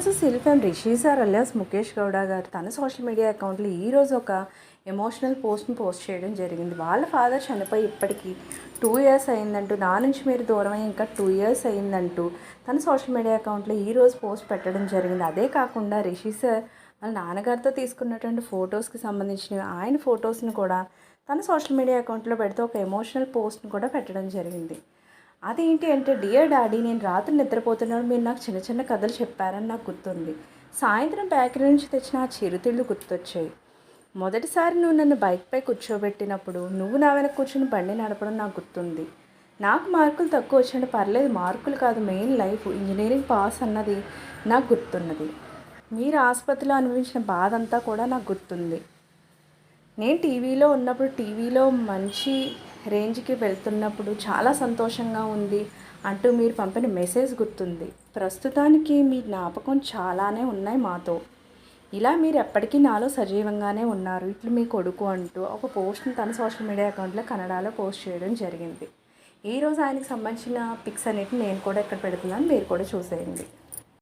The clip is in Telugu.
Also self and Rishi sir alias Mukesh Gowda గారు తన సోషల్ మీడియా అకౌంట్లో ఈరోజు ఒక ఎమోషనల్ పోస్ట్ని పోస్ట్ చేయడం జరిగింది. వాళ్ళ ఫాదర్ చనిపోయి ఇప్పటికీ టూ ఇయర్స్ అయిందంటూ నా నుంచి మీరు దూరం ఇంకా టూ ఇయర్స్ అయిందంటూ తన సోషల్ మీడియా అకౌంట్లో ఈరోజు పోస్ట్ పెట్టడం జరిగింది. అదే కాకుండా రిషి సార్ వాళ్ళ నాన్నగారితో తీసుకున్నటువంటి ఫొటోస్కి సంబంధించిన ఆయన ఫొటోస్ని కూడా తన సోషల్ మీడియా అకౌంట్లో పెడితే ఒక ఎమోషనల్ పోస్ట్ని కూడా పెట్టడం జరిగింది. అదేంటి అంటే డియర్ డాడీ నేను రాత్రి నిద్రపోతున్నాను. మీరు నాకు చిన్న చిన్న కథలు చెప్పారని నాకు గుర్తుంది. సాయంత్రం బేకరీ నుంచి తెచ్చిన ఆ చిరుతిళ్ళు గుర్తొచ్చాయి. మొదటిసారి నువ్వు నన్ను బైక్పై కూర్చోబెట్టినప్పుడు నువ్వు నా వెనక కూర్చుని బండి నడపడం నాకు గుర్తుంది. నాకు మార్కులు తక్కువ వచ్చాడు పర్లేదు మార్కులు కాదు. మెయిన్ లైఫ్ ఇంజనీరింగ్ పాస్ అన్నది నాకు గుర్తున్నది. మీరు ఆసుపత్రిలో అనుభవించిన బాధ అంతా కూడా నాకు గుర్తుంది. నేను టీవీలో ఉన్నప్పుడు టీవీలో మంచి రేంజ్కి వెళ్తున్నప్పుడు చాలా సంతోషంగా ఉంది. అంటూ మీరు పంపిన మెసేజ్ గుర్తుంది. ప్రస్తుతానికి మీ జ్ఞాపకం చాలానే ఉన్నాయి మాతో. ఇలా మీరు ఎప్పటికీ నాలో సజీవంగానే ఉన్నారు. ఇట్లు మీ కొడుకు అంటూ ఒక పోస్ట్ని తన సోషల్ మీడియా అకౌంట్లో కన్నడలో పోస్ట్ చేయడం జరిగింది. ఈరోజు ఆయనకి సంబంధించిన పిక్స్ అన్నిటిని నేను కూడా ఇక్కడ పెడుతున్నాను. మీరు కూడా చూసేయండి.